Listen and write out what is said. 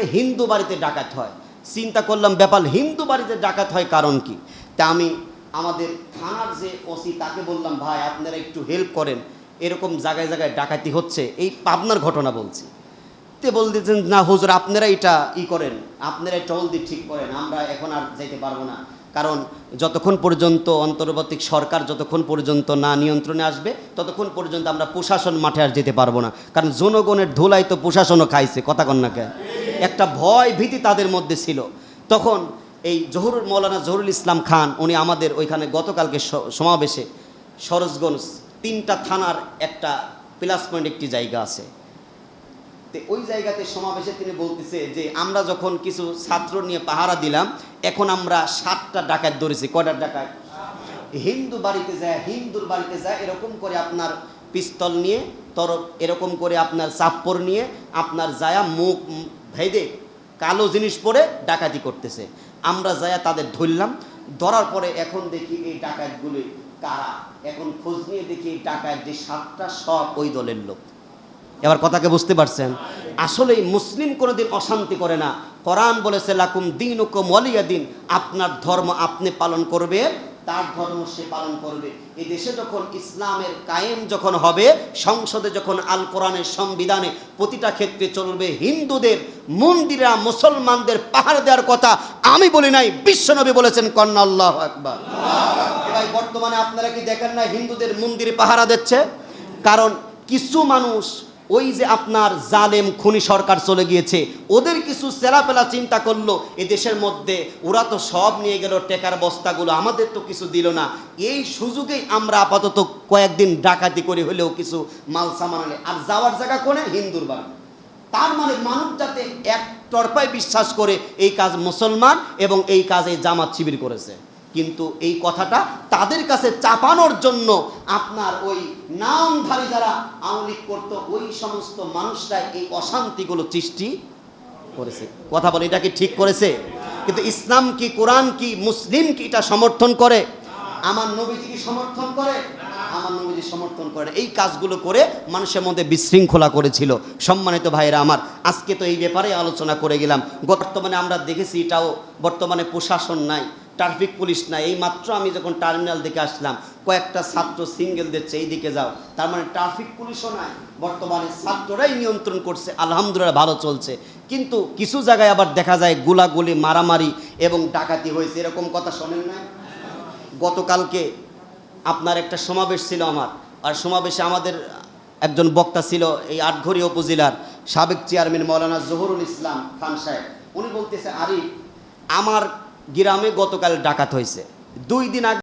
হিন্দু বাড়িতে ডাকাত হয়? চিন্তা করলাম ব্যাপার হিন্দু বাড়িতে ডাকাত হয় কারণ কি? তা আমি আমাদের থানার যে ওসি, তাকে বললাম, ভাই, আপনারা একটু হেল্প করেন। এরকম জায়গায় জায়গায় ডাকাতি হচ্ছে। এই পাবনার ঘটনা বলছি। তে বলতেছেন, না, হুজুর, আপনারা এটা ই করেন। আপনারা টল দিয়ে ঠিক করেন। আমরা এখন আর যেতে পারব না। কারণ যতক্ষণ পর্যন্ত অন্তর্বর্তী সরকার যতক্ষণ পর্যন্ত না নিয়ন্ত্রণে আসবে, ততক্ষণ পর্যন্ত আমরা প্রশাসন মাঠে আর যেতে পারব না। কারণ জনগণের ধুলাই তো প্রশাসনও খাইছে, কথা কন্যাকে একটা ভয় ভীতি তাদের মধ্যে ছিল। তখন এই জহুরুল মৌলানা জহুরুল ইসলাম খান, উনি আমাদের ওইখানে গতকালকে সমাবেশে সরোজগঞ্জ তিনটা থানার একটা প্লাস পয়েন্ট একটি জায়গা আছে। তো ওই জায়গাতে সমাবেশে তিনি বলতেছে যে, আমরা যখন কিছু ছাত্র নিয়ে পাহারা দিলাম, এখন আমরা সাতটা ডাকাত ধরেছি। কয়টা ডাকাত? হিন্দু বাড়িতে যায়, হিন্দুর বাড়িতে যায়, এরকম করে আপনার পিস্তল নিয়ে তর এরকম করে আপনার চাপ্পর নিয়ে, আপনার যায়া মুখ ভেদে কালো জিনিস পরে ডাকাতি করতেছে। আমরা যায়া তাদের ধরলাম। ধরার পরে এখন দেখি এই ডাকাতগুলি কারা? এখন খোঁজ নিয়ে দেখি এই ডাকাত যে সাতটা সব ওই দলের লোক। এবার কথাকে বুঝতে পারছেন? আসলে মুসলিম কোনোদিন অশান্তি করে না। কোরআন বলেছে, লাকুম দিন ও ওয়ালিয়া দিন আপনার ধর্ম আপনি পালন করবে তার ধর্ম সে পালন করবে। এই দেশে যখন ইসলামের কায়েম যখন হবে, সংসদে যখন আল কোরআনের সংবিধানে প্রতিটা ক্ষেত্রে চলবে, হিন্দুদের, মন্দিরা, মুসলমানদের পাহাড় দেওয়ার কথা আমি বলি নাই, বিশ্বনবী বলেছেন, কন্যা আল্লাহ একবার এবার বর্তমানে আপনারা কি দেখেন না হিন্দুদের মন্দিরে পাহারা দিচ্ছে? কারণ কিছু মানুষ ওই যে আপনার জালেম খুনি সরকার চলে গিয়েছে, ওদের কিছু সেরাপেলা চিন্তা করল, এ দেশের মধ্যে ওরা তো সব নিয়ে গেল টেকার বস্তাগুলো, আমাদের তো কিছু দিল না। এই সুযোগেই আমরা আপাতত কয়েকদিন ডাকাতি করে হলেও কিছু মাল সামান আনে। আর যাওয়ার জায়গা কোনে? হিন্দুর বাড়ি। তার মানে মানুষ যাতে এক তরফায় বিশ্বাস করে এই কাজ মুসলমান এবং এই কাজ জামাত শিবির করেছে। কিন্তু এই কথাটা তাদের কাছে চাপানোর জন্য আপনার ওই নামধারী যারা আওয়ামী করতো, ওই সমস্ত মানুষরা এই অশান্তিগুলো সৃষ্টি করেছে। কথা বলে, এটা কি ঠিক করেছে? কিন্তু ইসলাম কি, কোরআন কি, মুসলিম কি এটা সমর্থন করে? আমার নবীজি কি সমর্থন করে? আমার নবীজি সমর্থন করে। এই কাজগুলো করে মানুষের মধ্যে বিশৃঙ্খলা করেছিল। সম্মানিত ভাইরা আমার, আজকে তো এই ব্যাপারে আলোচনা করে গেলাম। বর্তমানে আমরা দেখেছি এটাও বর্তমানে প্রশাসন নাই। ট্রাফিক পুলিশ না এই মাত্র আমি যখন টার্মিনাল দিকে আসলাম, কয়েকটা ছাত্র সিঙ্গেল দিচ্ছে এই দিকে যাও। তার মানে ট্রাফিক পুলিশও নাই, বর্তমানে ছাত্ররাই নিয়ন্ত্রণ করছে, আলহামদুলিল্লাহ ভালো চলছে। কিন্তু কিছু জায়গায় আবার দেখা যায় গুলাগুলি, মারামারি এবং ডাকাতি হয়েছে। এরকম কথা শোনেন না গতকালকে আপনার একটা সমাবেশ ছিল আমার, আর সমাবেশে আমাদের একজন বক্তা ছিল এই আটঘরি উপজেলার সাবেক চেয়ারম্যান মৌলানা জহুরুল ইসলাম খান সাহেব। উনি বলতেছে, আরিফ, আমার গ্রামে গতকাল ডাকাত হয়েছে। দুই দিন আগে